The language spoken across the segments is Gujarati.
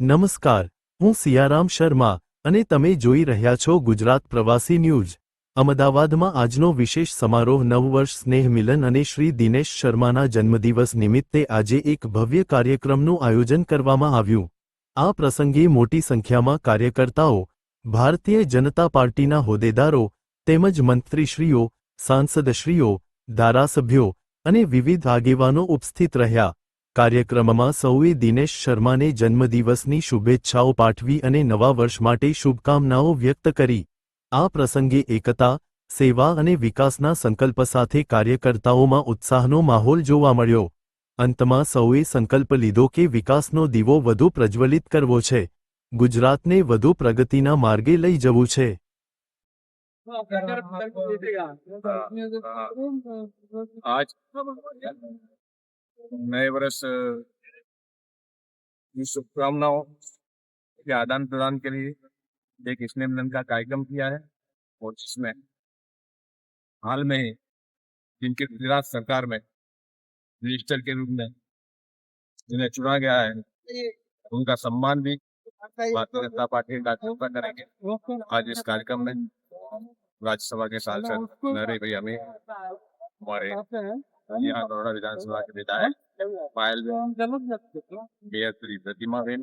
નમસ્કાર, હું સિયારામ શર્મા અને તમે જોઈ રહ્યા છો ગુજરાત પ્રવાસી ન્યૂઝ. અમદાવાદમાં આજનો વિશેષ સમારોહ નવ વર્ષ સ્નેહ મિલન અને શ્રી દિનેશ શર્માના જન્મદિવસ નિમિત્તે આજે એક ભવ્ય કાર્યક્રમનું આયોજન કરવામાં આવ્યું. આ પ્રસંગે મોટી સંખ્યામાં કાર્યકર્તાઓ, ભારતીય જનતા પાર્ટીના હોદ્દેદારો, તેમજ મંત્રીશ્રીઓ, સાંસદશ્રીઓ, ધારાસભ્યો અને વિવિધ આગેવાનો ઉપસ્થિત રહ્યા. કાર્યક્રમમાં સૌએ દિનેશ શર્માને જન્મદિવસની શુભેચ્છાઓ પાઠવી અને નવા વર્ષ માટે શુભકામનાઓ વ્યક્ત કરી. આ પ્રસંગે એકતા સેવા અને વિકાસના સંકલ્પ સાથે કાર્યકર્તાઓમાં ઉત્સાહનો માહોલ જોવા મળ્યો. અંતમાં સૌએ સંકલ્પ લીધો કે વિકાસનો દીવો વધુ પ્રજ્વલિત કરવો છે. ગુજરાતને વધુ પ્રગતિના માર્ગે લઈ જવું છે. नए वर्ष की शुभकामनाओं के आदान प्रदान के लिए एक स्नेह मिलन का कार्यक्रम किया है और जिसमें हाल में ही जिनके गुजरात सरकार में मिनिस्टर के रूप में जिन्हें चुना गया है उनका सम्मान भी भारतीय जनता पार्टी के कार्यकर्ता करेंगे। आज इस कार्यक्रम में राज्यसभा के सांसद नरे भाई हमें हमारे यहाँ बड़ौदा विधानसभा के विधायक पायल बेहतरी प्रतिमा बेन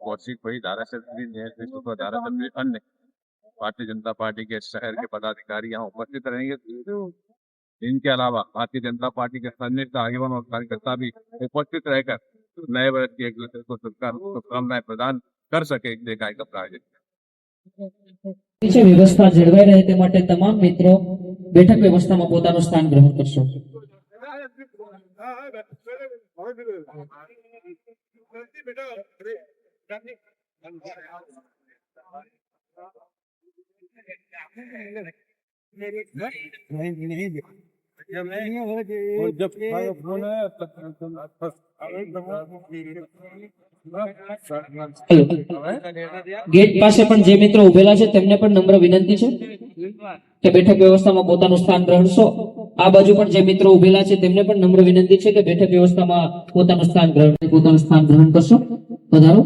कौशिक भाई धारासभ्य न्यायाधीश सुपर धारासभ्य अन्य भारतीय जनता पार्टी के शहर के पदाधिकारी यहाँ उपस्थित रहेंगे इनके अलावा भारतीय जनता पार्टी के संयुक्त आगेवान और कार्यकर्ता भी उपस्थित रहकर नए वर्ष की एक दूसरे को शुभका- शुभकामनाएं प्रदान कर सके इसलिए कार्यक्रम का आयोजन किया। છે વ્યવસ્થા જળવાઈ રહે તે માટે તમામ મિત્રો બેઠક વ્યવસ્થામાં પોતાનું સ્થાન ગ્રહણ કરશો ગેટ પાસે પણ જે મિત્રો ઉભેલા છે તેમને પણ નમ્ર વિનંતી છે. કે બેઠક વ્યવસ્થામાં પોતાનું સ્થાન ગ્રહણશો આ બાજુ પણ જે મિત્રો ઉભેલા છે, તેમને પણ નમ્ર વિનંતી છે કે બેઠક વ્યવસ્થામાં પોતાનું સ્થાન ગ્રહણ પોતાનું સ્થાન ગ્રહણ કરશો. વધારો.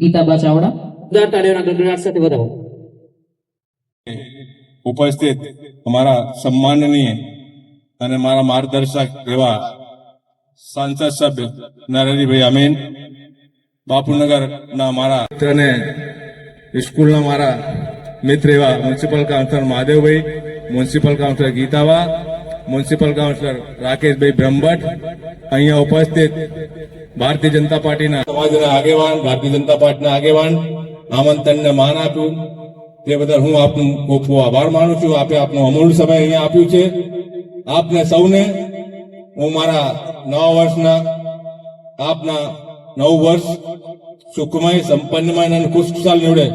ગીતાબા ચાવડા. જોરદાર તાળીઓના સાથે વધારો. ઉપસ્થિત અમારા સન્માનનીય અને મારા માર્ગદર્શક એવા સાંસદ સભ્ય નરેન્દ્રભાઈ અમીન બાપુનગરના મારા મિત્રને સ્કૂલના મારા મિત્ર એવા municipal councillor Mahadevbhai, municipal councillor ગીતાવા municipal councillor Rakeshbhai Brahmbhatt અહીંયા ઉપસ્થિત ભારતીય જનતા પાર્ટીના સમાજના આગેવાન ભારતીય જનતા પાર્ટીના આગેવાન આમંત્રણને માન આપ્યું. તે બદલ હું આપનું ખૂબ ખૂબ આભાર માનું છું. આપે આપનો અમૂલ્ય સમય અહીંયા આપ્યું છે. આપને સૌને હું મારા નવા વર્ષના આપના નવ વર્ષ સુખમય સંપન્નમય અને ખુશખુશાલ નીવડે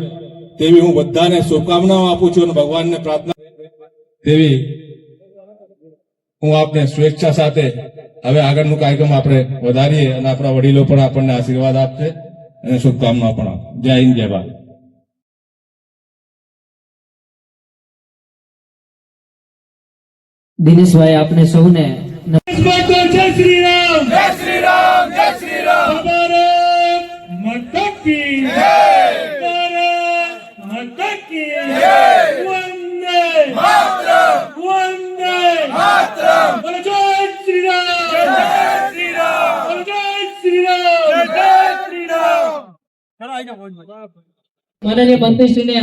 તેવી હું બધાને શુભકામનાઓ આપું છું અને ભગવાનને પ્રાર્થના તેવી હું આપને સ્વેચ્છા સાથે હવે આગળનું કાર્યક્રમ આપણે વધારીએ અને આપણા વડીલો પણ આપણને આશીર્વાદ આપશે અને શુભકામના પણ જય હિન્દ જય ભારત. દિનેશભાઈ આપને સૌને શ્રી રામ. જય શ્રી રામ. માનનીય મંત્રીશ્રીને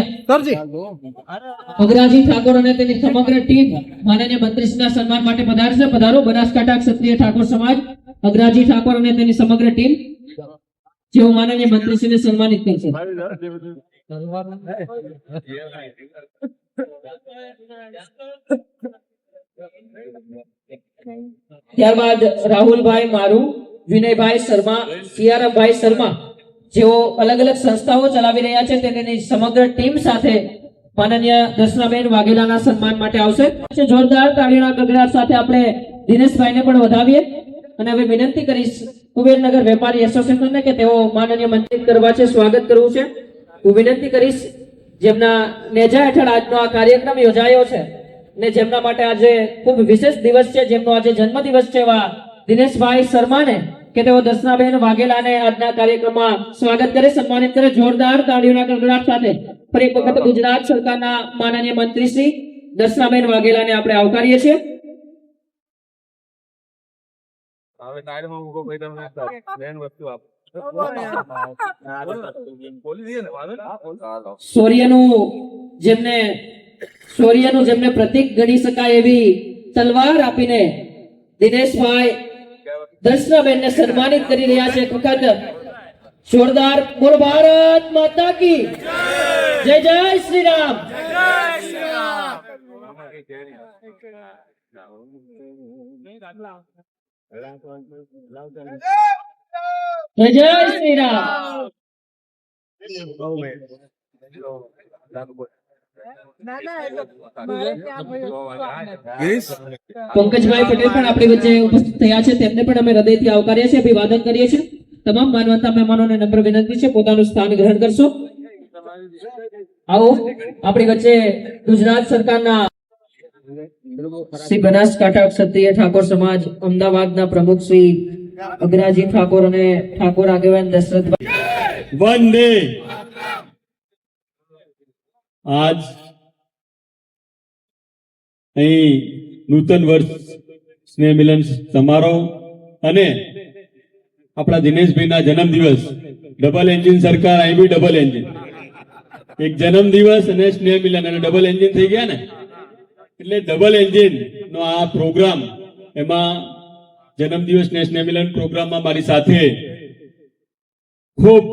અગ્રાજી ઠાકોર અને તેની સમગ્ર ટીમ માનનીય મંત્રીશ્રીના સન્માન માટે પધારશે પધારો. બનાસકાંઠા ક્ષત્રિય ઠાકોર સમાજ અગ્રાજી ઠાકોર અને તેની સમગ્ર ટીમ જેઓ માનનીય મંત્રીશ્રીને સન્માનિત કરશે. ત્યારબાદ રાહુલભાઈ મારુ વિનયભાઈ શર્મા સિયારાભાઈ શર્મા જેઓ અલગ અલગ સંસ્થાઓ ચલાવી રહ્યા છે, તેની સમગ્ર ટીમ સાથે માનનીય દર્શનાબેન વાઘેલાના સન્માન માટે આવશે. જોરદાર તાળીઓના ગગડાટ સાથે આપણે દિનેશભાઈને પણ વધાવીએ અને હવે વિનંતી કરીશ કુબેરનગર વેપારી એસોસિએશનને કે તેઓ માનનીય મંત્રિત કરવા છે, સ્વાગત કરવું છે. હું વિનંતી કરીશ જેમના નેજા હેઠળ આજનો આ કાર્યક્રમ યોજાયો છે ને જેમના માટે આજે ખૂબ વિશેષ દિવસ છે, જેમનો આજે જન્મદિવસ છે એવા દિનેશભાઈ શર્માને કે તેઓ દર્શનાબેન વાઘેલાને આજના કાર્યક્રમમાં સ્વાગત કરે સન્માનિત કરે. જોરદાર તાળીઓના ગડગડાટ સાથે ફરી એક વખત ગુજરાત સરકારના માનનીય મંત્રી શ્રી દર્શનાબેન વાઘેલાને આપણે આવકારીએ છીએ. હવે ટાયરમાં મૂકો ભાઈ તમે મેન વસ્તુ આપ. બોલી. દઈએ ને વાંધો નહીં. શૌર્યનું જેમને સૂર્યનું જેમને પ્રતીક ગણી શકાય એવી તલવાર આપીને દિનેશભાઈ દર્શનાબેનને સન્માનિત કરી રહ્યા છે એક વખત. જોરદાર બોલ ભારત માતા કી. જય જય શ્રી રામ જય જય શ્રી રામ પંકજભાઈ પટેલ પણ આપણી વચ્ચે ઉપસ્થિત થયા છે. તેમને પણ અમે હૃદયથી આવકારીએ છીએ અભિવાદન કરીએ છીએ. તમામ માનવતા મહેમાનોને નમ્ર વિનંતી છે. પોતાનું સ્થાન ગ્રહણ કરશો. આવો આપણી વચ્ચે ગુજરાત સરકારના શ્રી બનાસકાંઠા ક્ષત્રિય ઠાકોર સમાજ અમદાવાદના પ્રમુખ શ્રી અગ્રાજી ઠાકોર અને ઠાકોર આગેવાન દશરથભાઈ. વંદે આજ અહીં નૂતન વર્ષ સ્નેહ મિલન સમારોહ અને આપણા દિનેશભાઈના જન્મદિવસ. ડબલ એન્જિન સરકાર, અહીં બી ડબલ એન્જિન એક જન્મદિવસ અને સ્નેહ મિલન અને ડબલ એન્જિન થઈ ગયા ને? એટલે ડબલ એન્જિન નો આ પ્રોગ્રામ એમાં જન્મદિવસ ને સ્નેહ મિલન પ્રોગ્રામમાં મારી સાથે ખૂબ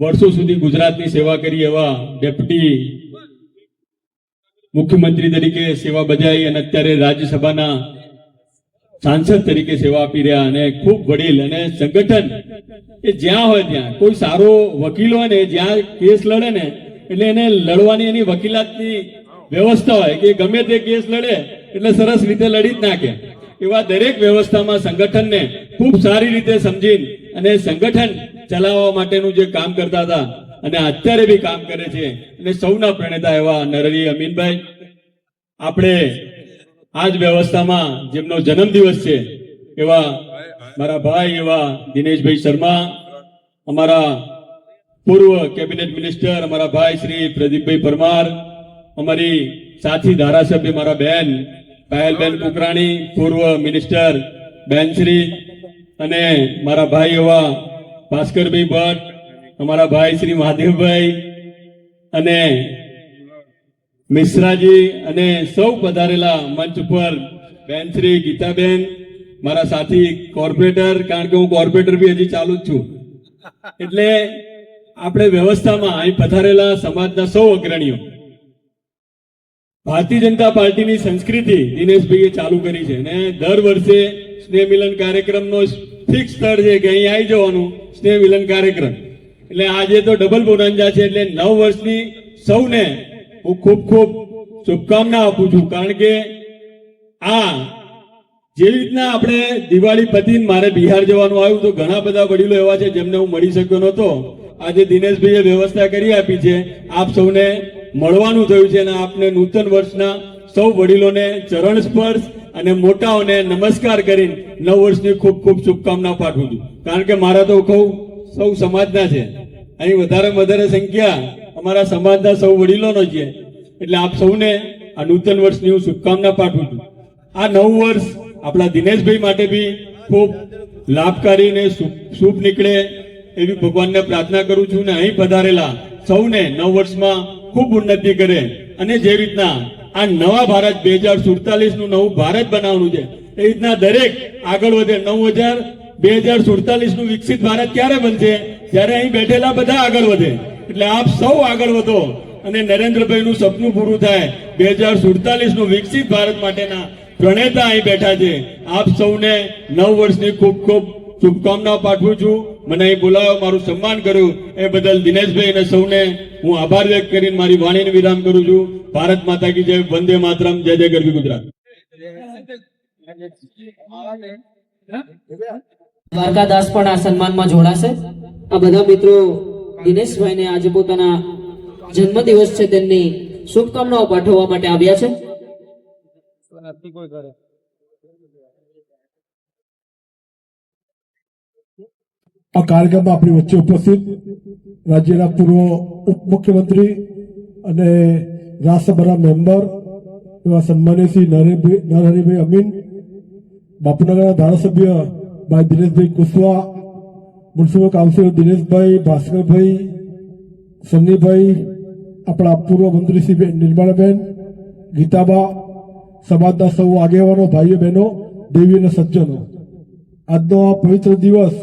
વર્ષો સુધી ગુજરાતની સેવા કરી એવા ડેપ્યુટી મુખ્યમંત્રી તરીકે સેવા બજાવી અને અત્યારે રાજ્યસભાના સાંસદ તરીકે સેવા આપી રહ્યા અને ખૂબ વડીલ અને સંગઠન એ જ્યાં હોય ત્યાં, કોઈ સારો વકીલ હોય ને, જ્યાં કેસ લડે ને, એટલે એને લડવાની એની વકીલાતની વ્યવસ્થા હોય કે ગમે તે કેસ લડે, એટલે સરસ રીતે લડી જ નાખે. એવા દરેક વ્યવસ્થામાં સંગઠનને ખૂબ સારી રીતે સમજીને અને સંગઠન ચલાવવા માટેનું જે કામ કરતા હતા અને અત્યારે બી કામ કરે છે અને સૌના પ્રણેતા એવા નરહરી અમીનભાઈ. આપણે આ જ વ્યવસ્થામાં જેમનો જન્મદિવસ છે એવા મારા ભાઈ એવા દિનેશભાઈ શર્મા, અમારા પૂર્વ કેબિનેટ મિનિસ્ટર અમારા ભાઈ શ્રી પ્રદીપભાઈ પરમાર, અમારી સાથી ધારાસભ્ય મારા બેન, પાયલબેન કુકરાણી, પૂર્વ મિનિસ્ટર બેન શ્રી અને મારા ભાઈ એવા ભાસ્કરભાઈ ભટ્ટ, અમારા ભાઈ શ્રી મહાદેવભાઈ અને મિશ્રાજી અને સૌ પધારેલા મંચ ઉપર બેન શ્રી ગીતાબેન, મારા સાથી કોર્પોરેટર, કારણ કે હું કોર્પોરેટર બી હજી ચાલુ જ છું. એટલે આપણે વ્યવસ્થામાં અહીં પધારેલા સમાજના સૌ અગ્રણીઓ. ભારતીય જનતા પાર્ટીની સંસ્કૃતિ દિનેશભાઈએ ચાલુ કરી છે અને દર વર્ષે સ્નેહ મિલન કાર્યક્રમનો ફિક્સ સ્થળ છે કે અહીં આવી જવાનું, સ્નેહ મિલન કાર્યક્રમ. એટલે આજે તો ડબલ બોનાંજા છે, એટલે નવ વર્ષની સૌને હું ખૂબ ખૂબ શુભકામના આપું છું. કારણ કે આ જેવી રીતના આપણે દિવાળી પતીને મારે બિહાર જવાનું આવ્યું, તો ઘણા બધા વડીલો એવા છે જેમને હું મળી શક્યો નહોતો. આજે દિનેશભાઈએ વ્યવસ્થા કરી આપી છે. આપ સૌને મળવાનું થયું છે અને આપને નૂતન વર્ષના સૌ વડીલોને ચરણ સ્પર્શ અને મોટાઓને નમસ્કાર કરીને નવ વર્ષની ખૂબ ખૂબ શુભકામના પાઠવું છું. કારણ કે મારા તો કહું, સૌ સમાજના છે. અહીં વધારે વધારે સંખ્યા અમારા સમાજના સૌ વડીલોનો છે. એટલે આપ સૌને આ નૂતન વર્ષની હું શુભકામના પાઠવું છું. આ નવું વર્ષ આપણા દિનેશભાઈ માટે બી ખૂબ લાભકારી ને શુભ નીકળે એવી ભગવાનને પ્રાર્થના કરું છું ને અહીં પધારેલા સૌને નવ વર્ષમાં ખૂબ ઉન્નતિ કરે અને જે રીતના આ નવા ભારત બે હજાર સુડતાલીસનું નવું ભારત બનાવવાનું છે. એ રીતના દરેક આગળ વધે. નવ હજાર બે હજાર સુડતાલીસનું વિકસિત ભારત ક્યારે બનશે? જ્યારે અહીં બેઠેલા બધા આગળ વધે. એટલે આપ સૌ આગળ વધો અને નરેન્દ્રભાઈ નું સપનું પૂરું થાય. બે હજાર સુડતાલીસનું વિકસિત ભારત માટેના પ્રણેતા અહીં બેઠા છે. આપ સૌને નવ વર્ષની ખૂબ ખૂબ શુભકામનાઓ પાઠવું છું. મને અહીં બોલાવ્યો મારું સન્માન કર્યું એ બદલ દિનેશભાઈ અને સૌને હું આભાર વ્યક્ત કરીને મારી વાણીને વિરામ કરું છું. ભારત માતા કી જય વંદે માતરમ જય જય ગરવી ગુજરાત. દ્વારકાદાસ પણ આ સન્માનમાં જોડાશે. આ બધા મિત્રો દિનેશભાઈને આજે પોતાના જન્મદિવસ છે તેમની શુભકામનાઓ પાઠવવા માટે આવ્યા છે. આ કાર્યક્રમમાં આપણી વચ્ચે ઉપસ્થિત રાજ્યના પૂર્વ ઉપમુખ્યમંત્રી અને રાજ્યસભાના મેમ્બર એવા સન્માનીય શ્રી નરહરિભાઈ નરહરિભાઈ અમીન, બાપુનગરના ધારાસભ્ય ભાઈ દિનેશભાઈ કુશવા, મ્યુનિસિપલ કાઉન્સિલર દિનેશભાઈ ભાસ્કરભાઈ, સન્નીભાઈ, આપણા પૂર્વ મંત્રી શ્રી નિર્મળાબેન, ગીતાબા, સમાજના સૌ આગેવાનો, ભાઈઓ બહેનો, દેવી અને સજ્જનો. આજનો આ પવિત્ર દિવસ